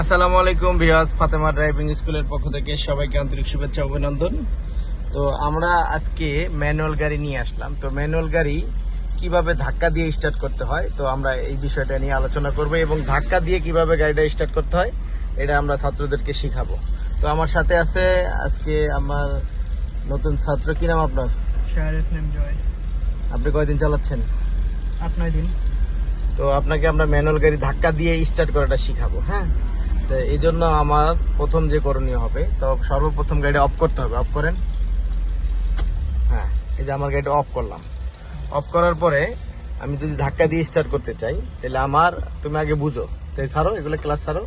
আসসালামু আলাইকুম বিহাজ ফাতেমা ড্রাইভিং স্কুলের পক্ষ থেকে সবাইকে আন্তরিক শুভেচ্ছা অভিনন্দন। তো আমরা আজকে ম্যানুয়াল গাড়ি নিয়ে আসলাম। তো ম্যানুয়াল গাড়ি কীভাবে ধাক্কা দিয়ে স্টার্ট করতে হয় তো আমরা এই বিষয়টা নিয়ে আলোচনা করব এবং ধাক্কা দিয়ে কীভাবে গাড়িটা স্টার্ট করতে হয় এটা আমরা ছাত্রদেরকে শিখাবো। তো আমার সাথে আছে আজকে আমার নতুন ছাত্র। কি নাম আপনার? জয়। আপনি কয়দিন চালাচ্ছেন? আট নয় দিন। তো আপনাকে আমরা ম্যানুয়াল গাড়ি ধাক্কা দিয়ে স্টার্ট করাটা শিখাবো হ্যাঁ? তো এই জন্য আমার প্রথম যে করণীয় হবে তো সর্বপ্রথম গাড়িটা অফ করতে হবে। অফ করেন। হ্যাঁ এই যে আমার গাড়িটা অফ করলাম। অফ করার পরে আমি যদি ধাক্কা দিয়ে স্টার্ট করতে চাই তাহলে আমার তুমি আগে বুঝো। তাই ছাড়ো এগুলো ক্লাস ছাড়ো।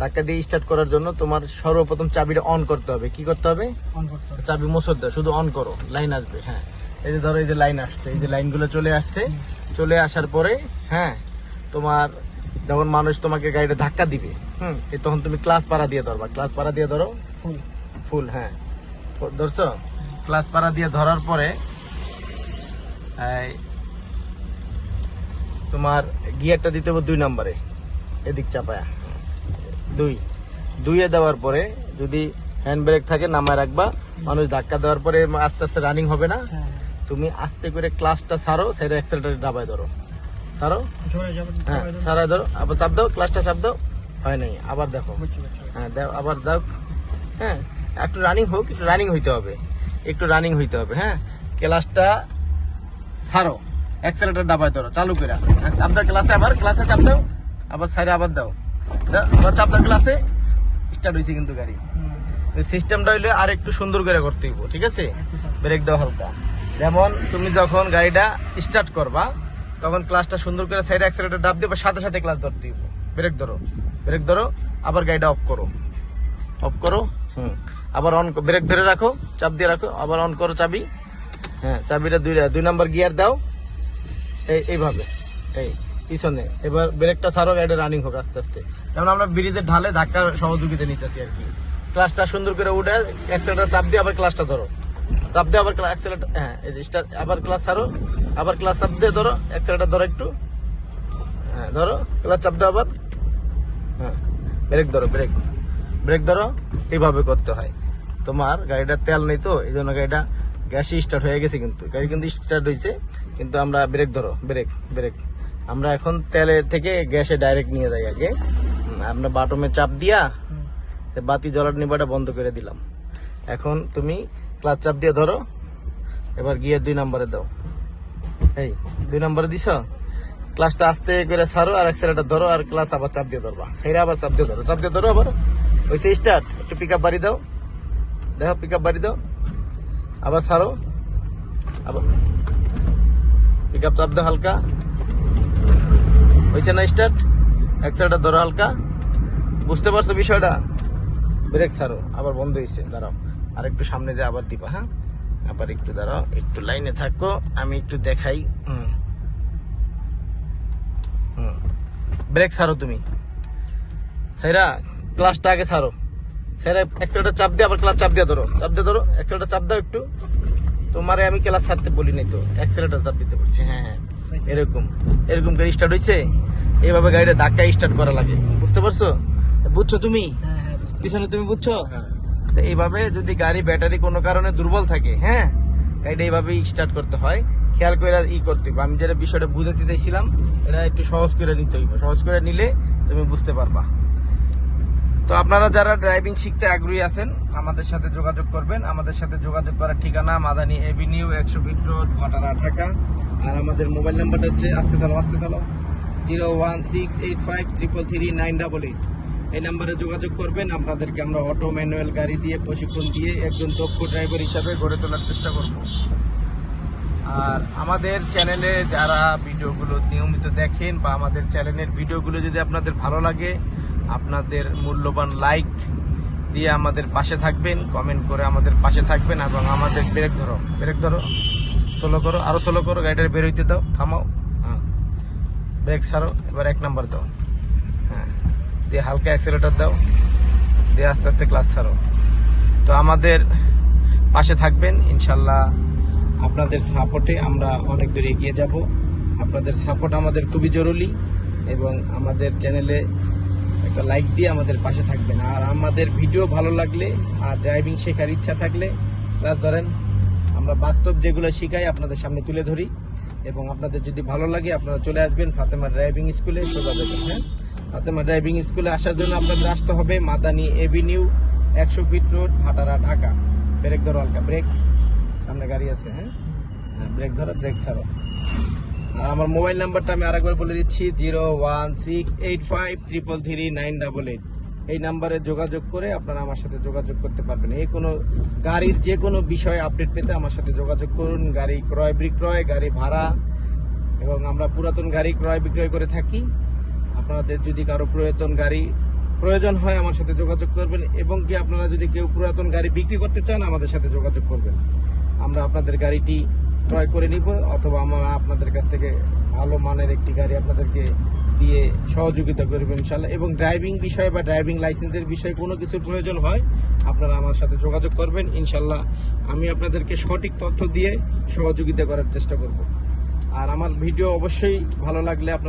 ধাক্কা দিয়ে স্টার্ট করার জন্য তোমার সর্বপ্রথম চাবিটা অন করতে হবে। কি করতে হবে? চাবি মোছর দাও শুধু অন করো। লাইন আসবে হ্যাঁ। এই যে ধরো এই যে লাইন আসছে এই যে লাইনগুলো চলে আসছে। চলে আসার পরে হ্যাঁ তোমার যখন মানুষ তোমাকে গাড়িটা ধাক্কা দিবে হুম। তখন তুমি ক্লাস পাড়া দিয়ে ধরবা। ক্লাস পাড়া দিয়ে ধরো? ফুল। ফুল হ্যাঁ। ধরছো? ক্লাস পাড়া দিয়ে ধরার পরে তোমার গিয়ারটা দিতে হবে দুই নম্বরে এদিক চাপায়া। দুই। দুইয়ে দেওয়ার পরে যদি হ্যান্ড ব্রেক থাকে নামায় রাখবা। মানুষ ধাক্কা দেওয়ার পরে আস্তে আস্তে রানিং হবে না। হ্যাঁ। তুমি আস্তে করে ক্লাসটা ছাড়ো সেটা অ্যাক্সেলটারে ডাবায় ধরো। যাবে হ্যাঁ ধরো। আবার চাপ দাও ক্লাসটা চাপ দাও। হয় নাই আবার দেখো। হ্যাঁ দাও আবার দাও। হ্যাঁ একটু রানিং হোক একটু রানিং হইতে হবে। একটু রানিং হইতে হবে হ্যাঁ? ক্লাসটা অ্যাক্সেলেটার ডাবায় ধরো চালু করে চাপ দাও ক্লাসে আবার ক্লাসে চাপ দাও। আবার সাইডে আবার দাও। দাও, আবার চাপ দাও ক্লাসে স্টার্ট হয়েছে কিন্তু গাড়ি। সিস্টেমটা হইলে আর একটু সুন্দর করে করতে হইব ঠিক আছে? ব্রেক দাও হালকা। যেমন তুমি যখন গাড়িটা স্টার্ট করবা তখন ক্লাসটা সুন্দর করে সাইড অ্যাক্সেলেটার ডাব দিয়ে সাথে সাথে ক্লাস ধরতে হইব। ব্রেক ধরো ব্রেক ধরো, আবার গাড়িটা অফ করো। অফ করো, হুম, আবার অন ব্রেক ধরে রাখো, চাপ দিয়ে রাখো, আবার অন করো চাবি। হ্যাঁ চাবিটা দুই দুই নাম্বার গিয়ার দাও। এই, এইভাবে, এই, পিছনে। এবার ব্রেকটা ছাড়ো, গাড়িটা রানিং হোক আস্তে আস্তে। যেমন আমরা ব্রিজের ঢালে ধাক্কা সহযোগিতা নিতেছি আর কি। ক্লাসটা সুন্দর করে উঠে অ্যাক্সেলেটার চাপ দিয়ে আবার ক্লাসটা ধরো। চাপ দিয়ে আবার অ্যাক্সেলেটার হ্যাঁ এই যে আবার ক্লাস ছাড়ো। আবার ক্লাস চাপ দিয়ে ধরো অ্যাক্সেলেটার ধরো একটু। হ্যাঁ ধরো ক্লাস চাপ দাও আবার। হ্যাঁ ব্রেক ধরো ব্রেক ব্রেক ধরো এইভাবে করতে হয়। তোমার গাড়িটা তেল নেই তো এই জন্য গাড়িটা গ্যাসই স্টার্ট হয়ে গেছে কিন্তু। গাড়ি কিন্তু স্টার্ট হয়েছে কিন্তু আমরা ব্রেক ধরো ব্রেক ব্রেক আমরা এখন তেলের থেকে গ্যাসে ডাইরেক্ট নিয়ে যাই আগে। আমরা বাটমে চাপ দিয়া বাতি জ্বলার নিবাটা বন্ধ করে দিলাম। এখন তুমি ক্লাচ চাপ দিয়ে ধরো। এবার গিয়ে দুই নম্বরে দাও। এই, দুই নম্বরে দিছ? ক্লাসটা আস্তে করে সারো আর অ্যাক্সেলেটার ধরো আর ক্লাস আবার চাপ দিয়ে ধরবা। সেইটা আবার চাপ দিয়ে ধরো। চাপ দিয়ে ধরো আবার। ওই স্টার্ট একটু পিক আপ বাড়ি দাও। দেখো পিক আপ বাড়ি দাও। আবার সারো আবার পিক আপ চাপ দাও হালকা। হয়েছে না স্টার্ট অ্যাক্সেলেটার ধরো হালকা। বুঝতে পারছ বিষয়টা? ব্রেক সারো আবার বন্ধ হয়েছে দাঁড়াও। আর একটু সামনে দিয়ে আবার দিবা হ্যাঁ? আবার একটু দাঁড়াও একটু লাইনে থাকো আমি একটু দেখাই। হুম। হুম। ব্রেক ছাড়ো তুমি। সাইরা ক্লাসটা আগে ছাড়ো সাইরা অ্যাক্সেলটা চাপ দিয়ে আবার ক্লাস চাপ দিয়ে ধরো। চাপ দিয়ে ধরো অ্যাক্সেলটা চাপ দাও একটু। তোমারে আমি ক্লাস ছাড়তে বলি নাই তো অ্যাক্সেলেটার চাপ দিতে বলছি হ্যাঁ হ্যাঁ। এরকম এরকম গাড়ি স্টার্ট হয়েছে এইভাবে গাড়িটা ধাক্কা স্টার্ট করা লাগে। বুঝতে পারছ? বুঝছ তুমি? হ্যাঁ হ্যাঁ পিছনে তুমি বুঝছ? তো এইভাবে যদি গাড়ি ব্যাটারি কোনো কারণে দুর্বল থাকে হ্যাঁ? গাড়িটা এইভাবেই স্টার্ট করতে হয়। খেয়াল করে ই করতে হবে আমি যেটা বিষয়টা বুঝাতে চাইছিলাম, এটা একটু সহজ করে নিতে হইব। সহজ করে নিলে তুমি বুঝতে পারবা। তো আপনারা যারা ড্রাইভিং শিখতে আগ্রহী আছেন, আমাদের সাথে যোগাযোগ করবেন। আমাদের সাথে যোগাযোগ করার ঠিকানা মাদানি এভিনিউ একশো ফিট রোড ঘটারা ঢাকা। আর আমাদের মোবাইল নাম্বারটা হচ্ছে, আস্তে চালো আস্তে চালো zero one six eight five triple three nine double eight এই নাম্বারে যোগাযোগ করবেন। আপনাদেরকে আমরা অটো, ম্যানুয়াল গাড়ি দিয়ে, প্রশিক্ষণ দিয়ে একজন দক্ষ ড্রাইভার হিসাবে গড়ে তোলার চেষ্টা করব। আর আমাদের চ্যানেলে যারা ভিডিওগুলো নিয়মিত দেখেন বা আমাদের চ্যানেলের ভিডিওগুলো যদি আপনাদের ভালো লাগে, আপনাদের মূল্যবান লাইক দিয়ে আমাদের পাশে থাকবেন, কমেন্ট করে আমাদের পাশে থাকবেন এবং আমাদের ব্রেক ধরো ব্রেক ধরো, সোলো করো আরও সোলো করো, গাড়িটা বের হইতে দাও, থামাও হ্যাঁ ব্রেক ছাড়ো, এবার এক নাম্বার দাও। দিয়ে হালকা অ্যাক্সেলেটার দাও, দিয়ে আস্তে আস্তে ক্লাস ছাড়ো। তো আমাদের পাশে থাকবেন, ইনশাল্লাহ আপনাদের সাপোর্টে আমরা অনেক দূর এগিয়ে যাব। আপনাদের সাপোর্ট আমাদের খুবই জরুরি এবং আমাদের চ্যানেলে একটা লাইক দিয়ে আমাদের পাশে থাকবেন। আর আমাদের ভিডিও ভালো লাগলে আর ড্রাইভিং শেখার ইচ্ছা থাকলে ক্লাস ধরেন আমরা বাস্তব যেগুলো শিখাই আপনাদের সামনে তুলে ধরি। এবং আপনাদের যদি ভালো লাগে, আপনারা চলে আসবেন ফাতেমা ড্রাইভিং স্কুলে হ্যাঁ? ফাতেমা ড্রাইভিং স্কুলে আসার জন্য আপনাদের আসতে হবে মাদানি এভিনিউ একশো feet road Bhatara, Dhaka. Brake ধরো হালকা ব্রেক সামনে গাড়ি আছে হ্যাঁ? হ্যাঁ ব্রেক ধরো ব্রেক ছাড়ো। আর আমার মোবাইল নাম্বারটা আমি আরেকবার বলে দিচ্ছি zero one six eight five triple three nine double eight এই নাম্বারে যোগাযোগ করে আপনারা আমার সাথে যোগাযোগ করতে পারবেন। এই কোনো গাড়ির যে কোনো বিষয়ে আপডেট পেতে আমার সাথে যোগাযোগ করুন। গাড়ি ক্রয় বিক্রয়, গাড়ি ভাড়া, এবং আমরা পুরাতন গাড়ি ক্রয় বিক্রয় করে থাকি। আপনাদের যদি কারও প্রয়োজন গাড়ি প্রয়োজন হয় আমার সাথে যোগাযোগ করবেন, এবং কি আপনারা যদি কেউ পুরাতন গাড়ি বিক্রি করতে চান আমাদের সাথে যোগাযোগ করবেন। আমরা আপনাদের গাড়িটি ক্রয় করে নিব, অথবা আমরা আপনাদের কাছ থেকে ভালো মানের একটি গাড়ি আপনাদেরকে দিয়ে সহযোগিতা করবেন ইনশাল্লাহ এবং ড্রাইভিং বিষয়ে বা ড্রাইভিং লাইসেন্সের বিষয়ে কোনো কিছুর প্রয়োজন হয়, আপনারা আমার সাথে যোগাযোগ করবেন। ইনশাল্লাহ আমি আপনাদেরকে সঠিক তথ্য দিয়ে সহযোগিতা করার চেষ্টা করব। আর আমার ভিডিও অবশ্যই ভালো লাগলে আপনার